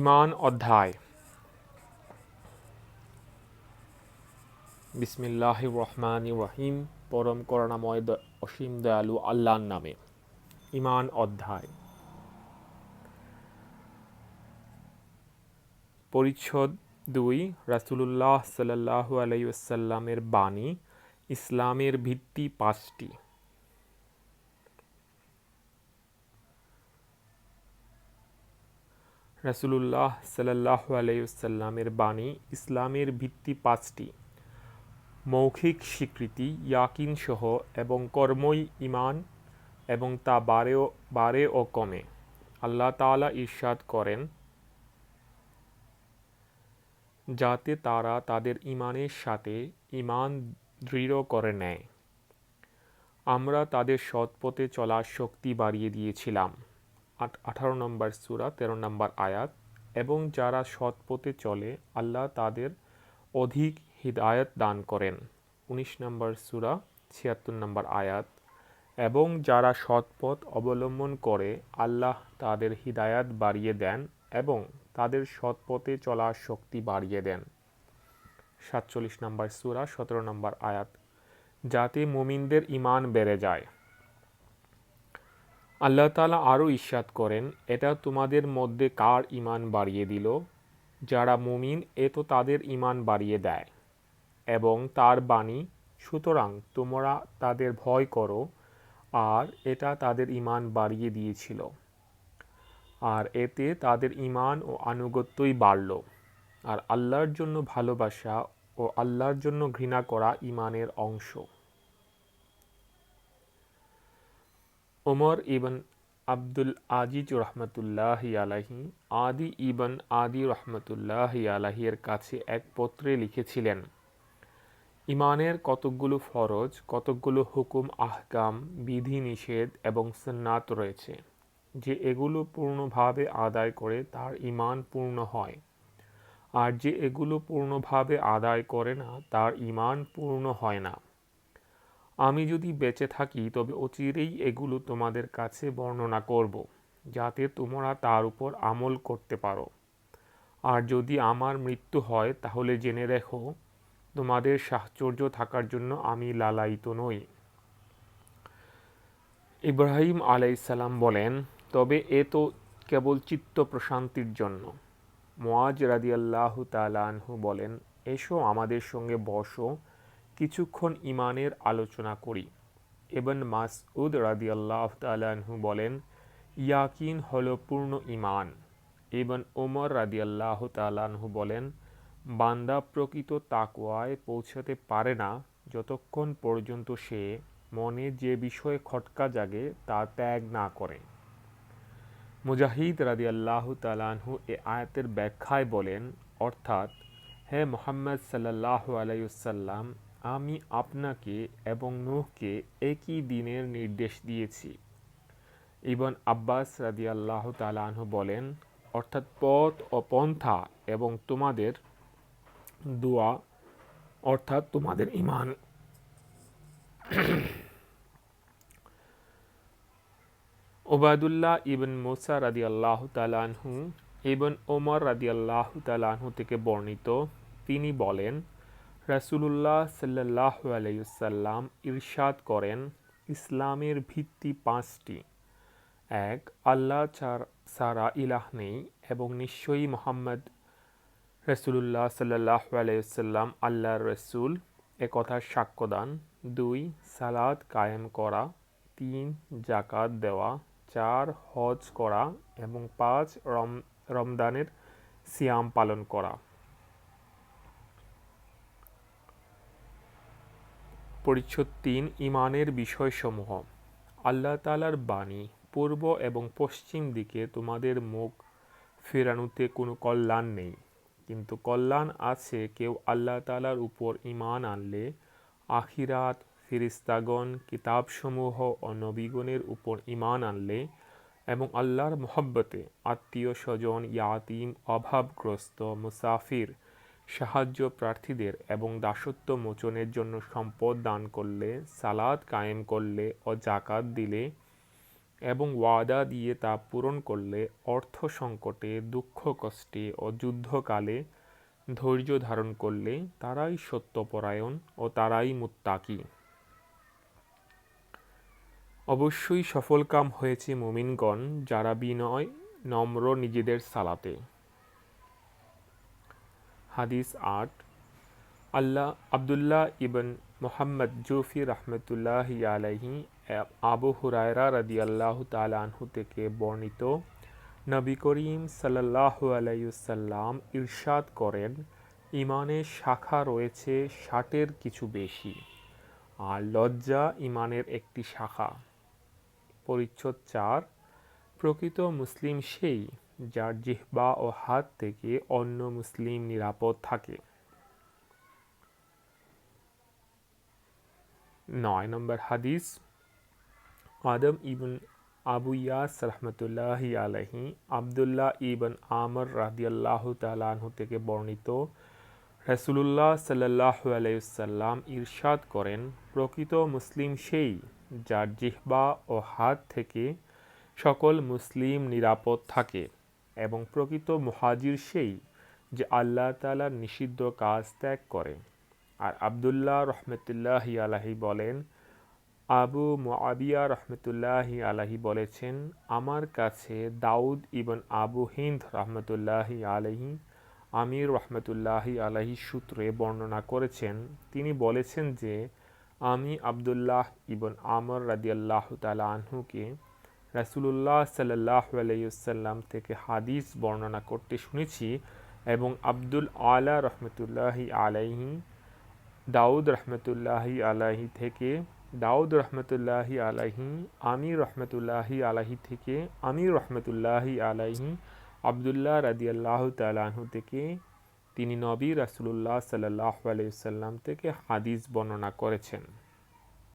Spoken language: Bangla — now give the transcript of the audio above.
ইমান অধ্যায়। বিসমিল্লাহ রহমান রহিম, পরম করুণাময় অসীম দয়ালু আল্লাহর নামে। ইমান অধ্যায়। পরিচ্ছদ দুই, রাসূলুল্লাহ সাল্লাল্লাহু আলাইহি ওয়াসাল্লামের বাণী, ইসলামের ভিত্তি পাঁচটি। রাসূলুল্লাহ সাল্লাল্লাহু আলাইহি ওয়াসাল্লামের বাণী ইসলামের ভিত্তি পাঁচটি। মৌখিক স্বীকৃতি, ইয়াকিন সহ এবং কর্মই ইমান এবং তা বাড়েও বাড়ে ও কমে। আল্লাহ তাআলা ইরশাদ করেন, যাতে তারা তাদের ইমানের সাথে ইমান দৃঢ় করে নেয়। আমরা তাদের সৎ পথে চলার শক্তি বাড়িয়ে দিয়েছিলাম। আঠারো নম্বর সুরা, তেরো নম্বর আয়াত, এবং যারা সৎ পথে চলে, আল্লাহ তাদের অধিক হিদায়াত দান করেন। উনিশ নম্বর সুরা, ছিয়াত্তর নম্বর আয়াত, এবং যারা সৎ পথ অবলম্বন করে, আল্লাহ তাদের হিদায়াত বাড়িয়ে দেন এবং তাদের সৎ পথে চলার শক্তি বাড়িয়ে দেন। সাতচল্লিশ নম্বর সুরা, সতেরো নম্বর আয়াত, যাতে মুমিনদের ইমান বেড়ে যায়। আল্লাহ তাআলা আরও ইরশাদ করেন, এটা তোমাদের মধ্যে কার ইমান বাড়িয়ে দিল? যারা মুমিন, এ তো তাদের ইমান বাড়িয়ে দেয়। এবং তার বাণী, সুতরাং তোমরা তাদের ভয় করো, আর এটা তাদের ইমান বাড়িয়ে দিয়েছিল। আর এতে তাদের ইমান ও আনুগত্যই বাড়ল। আর আল্লাহর জন্য ভালোবাসা ও আল্লাহর জন্য ঘৃণা করা ইমানের অংশ। ওমর ইবন আব্দুল আজিজ রহমতুল্লাহ আলাহি আদি ইবন আদি রহমতুল্লাহ আলাহির কাছে এক পত্রে লিখেছিলেন, ইমানের কতকগুলো ফরজ, কতকগুলো হুকুম, আহকাম বিধি নিষেধ এবং সুন্নাত রয়েছে, যে এগুলো পূর্ণভাবে আদায় করে তার ইমান পূর্ণ হয়, আর যে এগুলো পূর্ণভাবে আদায় করে না তার ইমান পূর্ণ হয় না। আমি যদি বেঁচে থাকি, তবে অচিরেই এগুলো তোমাদের কাছে বর্ণনা করব, যাতে তোমরা তার উপর আমল করতে পারো। আর যদি আমার মৃত্যু হয়, তাহলে জেনে রেখো, তোমাদের সাহচর্য থাকার জন্য আমি লালায়িত নই। ইব্রাহিম আলাইসাল্লাম বলেন, তবে এ তো কেবল চিত্ত প্রশান্তির জন্য। মোয়াজ রাদিয়াল্লাহ তালানহু বলেন, এসো আমাদের সঙ্গে বসো কিছুক্ষণ ইমানের আলোচনা করি। এবং মাসউদ রাদিয়াল্লাহ তালানহু বলেন, ইয়াকিন হল পূর্ণ ইমান এবং ওমর রাদিয়াল্লাহ তালানহু বলেন, বান্দা প্রকৃত তাকওয়ায় পৌঁছাতে পারে না যতক্ষণ পর্যন্ত সে মনে যে বিষয়ে খটকা জাগে তা ত্যাগ না করে। মুজাহিদ রাদি আল্লাহ তালানহু এ আয়াতের ব্যাখ্যায় বলেন, অর্থাৎ, হে মোহাম্মদ সাল্লাহ আলাইসাল্লাম আমি আপনাকে এবং নূহকে একই দিনের নির্দেশ দিয়েছি। ইবন আব্বাস রাদি আল্লাহ তালানহু বলেন, অর্থাৎ পথ ও পন্থা এবং তোমাদের দোয়া, অর্থাৎ তোমাদের ইমান ওবায়দুল্লাহ ইবন মোসা রাদি আল্লাহ তালানহু ইবন ওমর রাদি আল্লাহ তালানহু থেকে বর্ণিত, তিনি বলেন রাসুলুল্লাহ সাল্লাহ আলাইসাল্লাম ইরশাদ করেন ইসলামের ভিত্তি পাঁচটি। এক, আল্লাহ চার- সারা ইলাহ নেই এবং নিশ্চয়ই মোহাম্মদ রসুল্লাহ সাল্লাহ আলাইসাল্লাম আল্লাহর রসুল, এ কথার সাক্ষ্যদান দুই সালাদ কায়েম করা। তিন জাকাত দেওয়া। চার, হজ করা। এবং পাঁচ, রম রমদানের সিয়াম পালন করা। পরিচ্ছদ তিন ইমানের বিষয়সমূহ। আল্লাহ তালার বাণী পূর্ব এবং পশ্চিম দিকে তোমাদের মুখ ফেরানোতে কোনো কল্যাণ নেই। কিন্তু কল্যাণ আছে কেউ আল্লাহ তালার উপর ইমান আনলে আখিরাত ফিরিস্তাগণ কিতাবসমূহ ও নবীগণের উপর ইমান আনলে এবং আল্লাহর মহব্বতে আত্মীয় স্বজন, ইয়াতিম, অভাবগ্রস্ত, মুসাফির সাহায্য প্রার্থীদের এবং দাসত্ব মোচনের জন্য সম্পদ দান করলে, সালাদ কায়েম করলে ও জাকাত দিলে এবং ওয়াদা দিয়ে তা পূরণ করলে অর্থ সংকটে, দুঃখ কষ্টে ও যুদ্ধকালে ধৈর্য ধারণ করলে তারাই সত্যপরায়ণ ও তারাই মুত্তাকি। অবশ্যই সফলকাম হয়েছে মুমিনগণ যারা বিনয়, নম্র নিজেদের সালাতে। হাদিস আট। আল্লাহ আবদুল্লাহ ইবন মোহাম্মদ জুফি রহমতুল্লাহ আলহি আবু হুরায়রা রদি আল্লাহ তালাহু থেকে বর্ণিত নবী করিম সাল্লাহ আলাইসাল্লাম ইরশাদ করেন ইমানের শাখা রয়েছে ষাটের কিছু বেশি। আর লজ্জা ইমানের একটি শাখা। পরিচ্ছদ চার, প্রকৃত মুসলিম সেই যার জিহ্বা ও হাত থেকে অন্য মুসলিম নিরাপদ থাকে। নয় নম্বর হাদিস, আদম ইবন আবু ইয়াস রহমতুল্লাহ আলহি আবদুল্লাহ ইবন আমর রাদিয়াল্লাহ তালাহু থেকে বর্ণিত রসুল্লাহ সাল্লাহ আলাইসাল্লাম ইরশাদ করেন, প্রকৃত মুসলিম সেই যার জিহ্বা ও হাত থেকে সকল মুসলিম নিরাপদ থাকে। এবং প্রকৃত মুহাজির সেই যে আল্লাহ তালার নিষিদ্ধ কাজ ত্যাগ করে। আর আবদুল্লাহ রহমতুল্লাহ আলাহি বলেন, আবু মুআবিয়া রহমতুল্লাহ আলাহি বলেছেন, আমার কাছে দাউদ ইবন আবু হিন্দ রহমতুল্লাহ আলহি আমির রহমতুল্লাহ আলাহি সূত্রে বর্ণনা করেছেন। তিনি বলেছেন যে, আমি আবদুল্লাহ ইবন আমর রাদিয়াল্লাহ তালা আনহুকে রাসুলুল্লাহ সাল্লাহ আলাইসাল্লাম থেকে হাদিস বর্ণনা করতে শুনেছি এবং আব্দুল আলা রহমতুল্লাহি আলাইহি, দাউদ রহমতুল্লাহি আলাহি থেকে, দাউদ রহমতুল্লাহি আলাহি আমির রহমতুল্লাহি আলাহি থেকে, আমির রহমতুল্লাহি আলাহি আবদুল্লাহ রাদিয়াল্লাহ তালাহু থেকে, তিনি নবী রাসুলুল্লাহ সাল্লাহ আলাইসাল্লাম থেকে হাদিস বর্ণনা করেছেন।